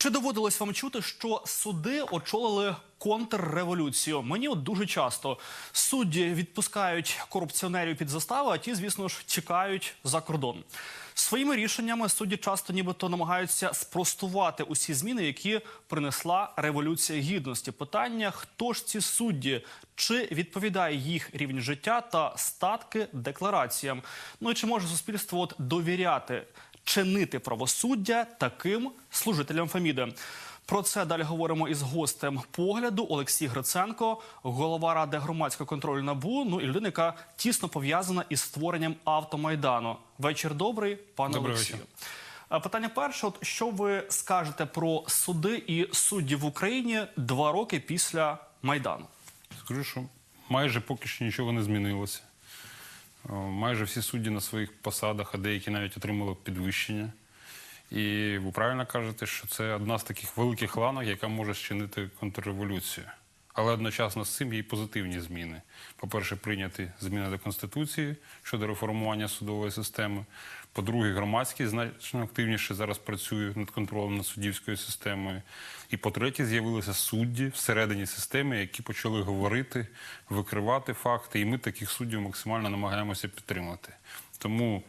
Чи доводилось вам чути, що суди очолили контрреволюцію? Мені от дуже часто судді відпускають корупціонерів під заставу, а ті, звісно ж, тікають за кордон. Своїми рішеннями судді часто нібито намагаються спростувати усі зміни, які принесла революція гідності. Питання: хто ж ці судді? Чи відповідає їх рівень життя та статки деклараціям? Ну і чи може суспільство от довіряти чинити правосуддя таким служителям Феміди? Про це далі говоримо із гостем погляду Олексій Гриценко, голова ради громадського контролю НАБУ. Ну і людина, яка тісно пов'язана із створенням автомайдану. Вечір добрий, пане Олексію. вечір. Питання перше: от що ви скажете про суди і суддів в Україні два роки після майдану? Скажу, що майже поки що нічого не змінилося. О, Майже всі судді на своїх посадах, а деякі навіть отримали підвищення. І ви правильно кажете, що це одна з таких великих ланок, яка може зчинити контрреволюцію. Але одночасно з цим є й позитивні зміни. По-перше, прийняті зміни до Конституції щодо реформування судової системи. По-друге, громадськість значно активніше зараз працює над контролем над суддівською системою. І по-третє, з'явилися судді всередині системи, які почали говорити, викривати факти. І ми таких суддів максимально намагаємося підтримати. Тому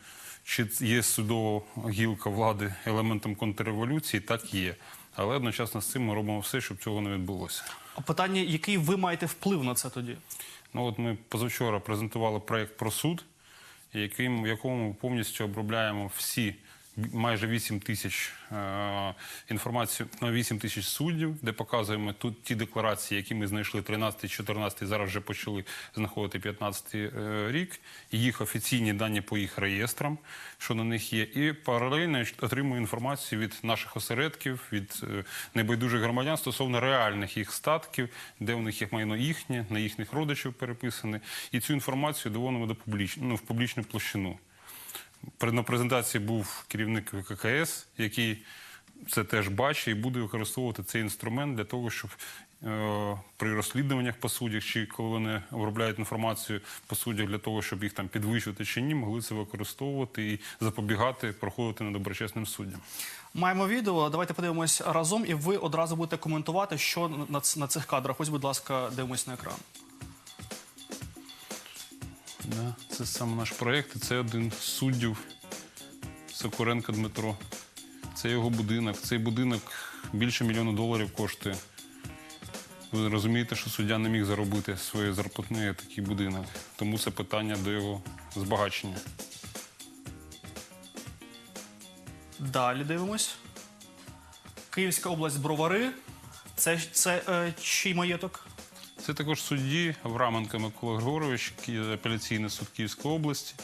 чи є судова гілка влади елементом контрреволюції, так є. Але одночасно з цим ми робимо все, щоб цього не відбулося. А питання, який ви маєте вплив на це тоді? Ну от ми позавчора презентували проєкт про суд, яким, в якому ми повністю обробляємо всі майже 8 тисяч е, інформацію на 8 тисяч суддів, де показуємо тут ті декларації, які ми знайшли 13, 14, зараз вже почали знаходити 15 е, рік, їх офіційні дані по їх реєстрам, що на них є, і паралельно отримую інформацію від наших осередків, від е, небайдужих громадян стосовно реальних їх статків, де у них є майно їхнє, на їхніх родичів переписане, і цю інформацію доводимо до публіч... ну, в публічну площину. На презентації був керівник ВККС, який це теж бачить і буде використовувати цей інструмент для того, щоб е, при розслідуваннях по суддях, чи коли вони обробляють інформацію по суддях для того, щоб їх там підвищувати чи ні, могли це використовувати і запобігати, проходити недоброчесним суддям. Маємо відео. Давайте подивимось разом, і ви одразу будете коментувати, що на цих кадрах. Ось, будь ласка, дивимось на екран. Да, це саме наш проєкт, і це один з суддів Сокуренка Дмитро. Це його будинок. Цей будинок більше мільйона доларів коштує. Ви розумієте, що суддя не міг заробити своєю зарплатнею такий будинок. Тому це питання до його збагачення. Далі дивимось. Київська область Бровари. Це, це е, чий маєток? Це також судді Авраменко Микола Григорович, апеляційний суд Київської області.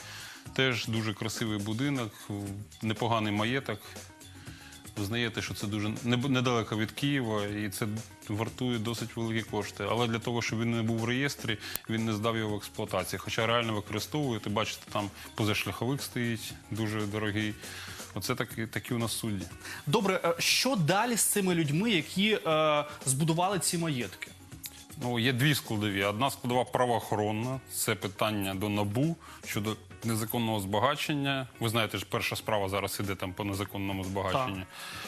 Теж дуже красивий будинок, непоганий маєток. Ви знаєте, що це дуже недалеко від Києва, і це вартує досить великі кошти. Але для того, щоб він не був в реєстрі, він не здав його в експлуатацію. Хоча реально використовуєте, бачите, там позашляховик стоїть дуже дорогий. Оце такі, такі у нас судді. Добре, що далі з цими людьми, які е, збудували ці маєтки? Ну, є дві складові. Одна складова правоохоронна це питання до набу щодо незаконного збагачення. Ви знаєте, ж перша справа зараз іде там по незаконному збагаченню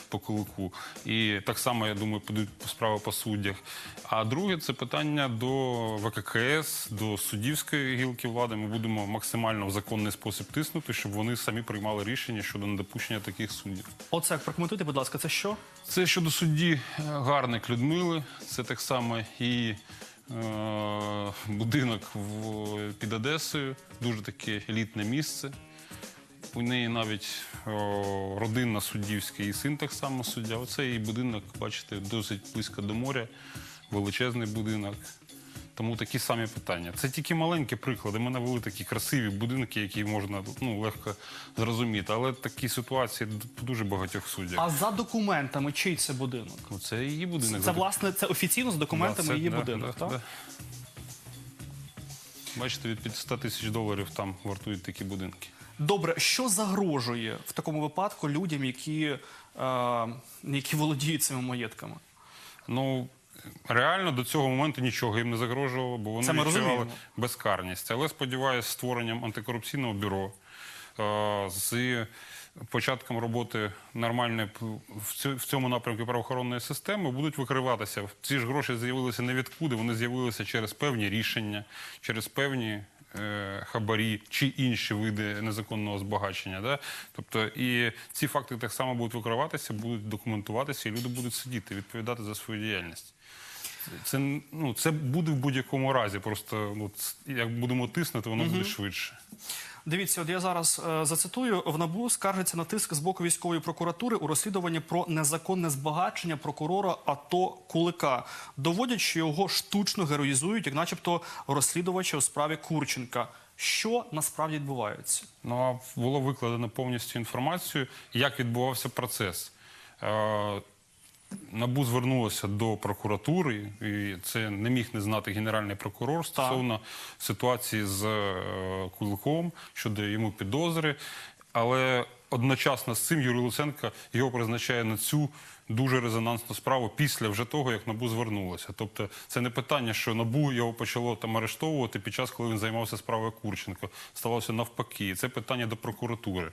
по кулику. І так само, я думаю, підуть справи по суддях. А друге це питання до ВККС, до суддівської гілки влади. Ми будемо максимально в законний спосіб тиснути, щоб вони самі приймали рішення щодо недопущення таких суддів. Оце прокоментуйте, будь ласка, це що? Це щодо судді е, Гарник Людмили. Це так само і будинок в, під Одесою. Дуже таке елітне місце. У неї навіть о, родинна суддівська і син так само суддя. Оце її будинок, бачите, досить близько до моря, величезний будинок. Тому такі самі питання. Це тільки маленькі приклади. Ми навели такі красиві будинки, які можна ну, легко зрозуміти. Але такі ситуації в дуже багатьох суддях. А за документами, чий це будинок? Ну, це її будинок. Це власне це офіційно з документами Да, це- її да, будинок. да, так? да. Бачите, від 500 тисяч доларів там вартують такі будинки. Добре, що загрожує в такому випадку людям, які, е, які володіють цими маєтками? Ну реально до цього моменту нічого їм не загрожувало, бо вони відчували безкарність. Але сподіваюся, створенням антикорупційного бюро е, з початком роботи нормальної в цьому напрямку правоохоронної системи будуть викриватися. Ці ж гроші з'явилися не відкуди, вони з'явилися через певні рішення, через певні е, хабарі чи інші види незаконного збагачення. Да? Тобто і ці факти так само будуть викриватися, будуть документуватися, і люди будуть сидіти, відповідати за свою діяльність. Це, ну, це буде в будь-якому разі. Просто ну, як будемо тиснути, воно буде швидше. Дивіться, от я зараз е, зацитую: в НАБУ скаржиться на тиск з боку військової прокуратури у розслідуванні про незаконне збагачення прокурора АТО Кулика. Доводять, що його штучно героїзують, як начебто розслідувача у справі Курченка. Що насправді відбувається? Ну а було викладено повністю інформацію, як відбувався процес. Е, Набу звернулося до прокуратури, і це не міг не знати генеральний прокурор стосовно ситуації з е, Куликом щодо йому підозри. Але одночасно з цим Юрій Луценко його призначає на цю дуже резонансну справу після вже того, як набу звернулося. Тобто, це не питання, що набу його почало там арештовувати під час, коли він займався справою Курченко. Сталося навпаки. Це питання до прокуратури.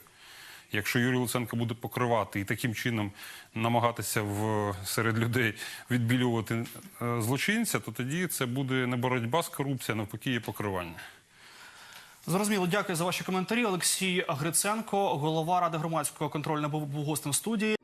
Якщо Юрій Луценко буде покривати і таким чином намагатися в серед людей відбілювати е, злочинця, то тоді це буде не боротьба з корупцією, навпаки, є покривання. Зрозуміло, дякую за ваші коментарі. Олексій Гриценко, голова ради громадського контролю, був гостем студії.